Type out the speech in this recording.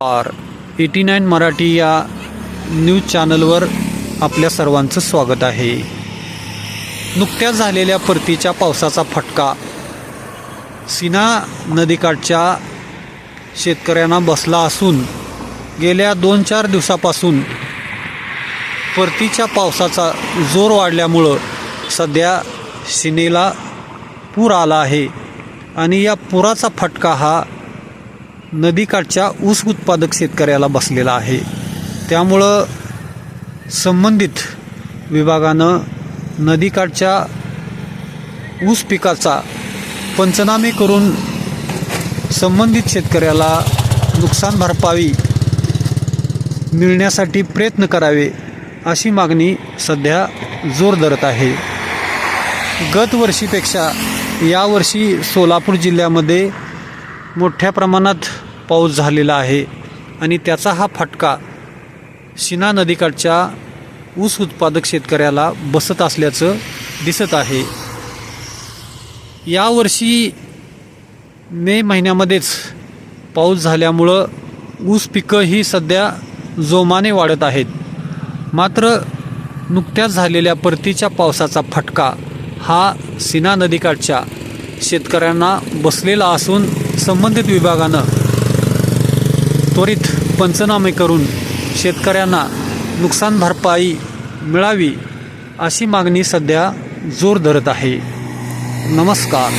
R eighty nine Marathi या news चॅनलवर आपल्या सर्वांचं स्वागत आहे. नुकत्याच झालेल्या परतीच्या पावसाचा फटका. सिना नदीकाठच्या शेतकऱ्यांना बसला असून गेल्या दोन चार दिवसापासून परतीच्या पावसाचा जोर वाढल्यामुळं सध्या सिनेला पूर आला आहे आणि या पुराचा फटका हा नदीकाठच्या ऊस उत्पादक शेतकऱ्याला बसलेला आहे. त्यामुळं संबंधित विभागानं नदीकाठच्या ऊस पिकाचा पंचनामे करून संबंधित शेतकऱ्याला नुकसान भरपाई मिळण्यासाठी प्रयत्न करावे अशी मागणी सध्या जोर धरत आहे. गत वर्षीपेक्षा यावर्षी सोलापूर जिल्ह्यामध्ये मोठ्या प्रमाणात पाऊस झालेला आहे आणि त्याचा हा फटका शिना नदीकाठच्या ऊस उत्पादक शेतकऱ्याला बसत असल्याचं दिसत आहे. यावर्षी मे महिन्यामध्येच पाऊस झाल्यामुळं ऊस पिकं ही सध्या जोमाने वाढत आहेत. मात्र नुकत्याच झालेल्या परतीच्या पावसाचा फटका हा सिना नदीकाठच्या शेतकऱ्यांना बसलेला असून संबंधित विभागानं त्वरित पंचनामे करून शेतकऱ्यांना नुकसान भरपाई मिळावी अशी मागणी सध्या जोर धरत आहे. नमस्कार.